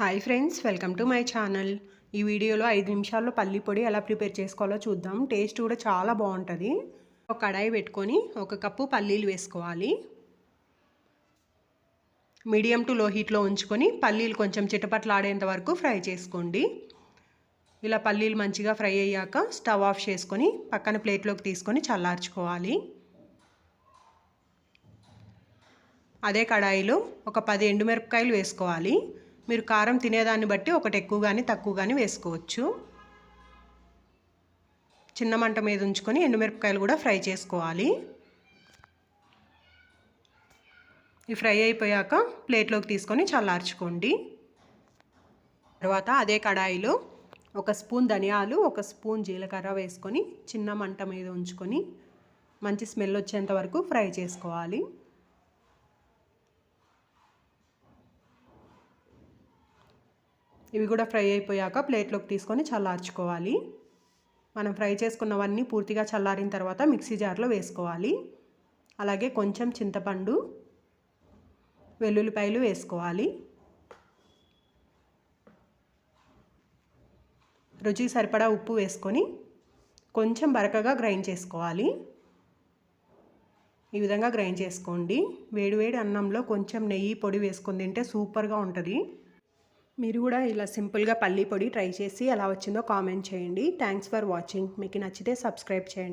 Hi friends welcome to my channel ఈ వీడియోలో ఐదు నిమిషాల్లో పల్లి పొడి ఎలా ప్రిపేర్ చేసుకోవాలో చూద్దాం. టేస్ట్ కూడా చాలా బాగుంటుంది. ఒక కడాయి పెట్టుకొని ఒక కప్పు పల్లీలు వేసుకోవాలి. మీడియం టు లో హీట్లో ఉంచుకొని పల్లీలు కొంచెం చిటపట్లాడేంత వరకు ఫ్రై చేసుకోండి. ఇలా పల్లీలు మంచిగా ఫ్రై అయ్యాక స్టవ్ ఆఫ్ చేసుకొని పక్కన ప్లేట్లోకి తీసుకొని చల్లార్చుకోవాలి. అదే కడాయిలో ఒక పది ఎండుమిరపకాయలు వేసుకోవాలి. మీరు కారం తినేదాన్ని బట్టి ఒకటి ఎక్కువ కానీ తక్కువ కానీ వేసుకోవచ్చు. చిన్న మంట మీద ఉంచుకొని ఎండుమిరపకాయలు కూడా ఫ్రై చేసుకోవాలి. ఈ ఫ్రై అయిపోయాక ప్లేట్లోకి తీసుకొని చల్లార్చుకోండి. తర్వాత అదే కడాయిలో ఒక స్పూన్ ధనియాలు ఒక స్పూన్ జీలకర్ర వేసుకొని చిన్న మంట మీద ఉంచుకొని మంచి స్మెల్ వచ్చేంత వరకు ఫ్రై చేసుకోవాలి. ఇవి కూడా ఫ్రై అయిపోయాక ప్లేట్లోకి తీసుకొని చల్లార్చుకోవాలి. మనం ఫ్రై చేసుకున్నవన్నీ పూర్తిగా చల్లారిన తర్వాత మిక్సీ జార్లో వేసుకోవాలి. అలాగే కొంచెం చింతపండు వెల్లుల్లిపాయలు వేసుకోవాలి. రుచికి సరిపడా ఉప్పు వేసుకొని కొంచెం బరకగా గ్రైండ్ చేసుకోవాలి. ఈ విధంగా గ్రైండ్ చేసుకోండి. వేడివేడి అన్నంలో కొంచెం నెయ్యి పొడి వేసుకొని తింటే సూపర్గా ఉంటుంది. మీరు కూడా ఇలా సింపుల్గా పల్లీ పొడి ట్రై చేసి ఎలా వచ్చిందో కామెంట్ చేయండి. థ్యాంక్స్ ఫర్ వాచింగ్ మీకు నచ్చితే సబ్స్క్రైబ్ చేయండి.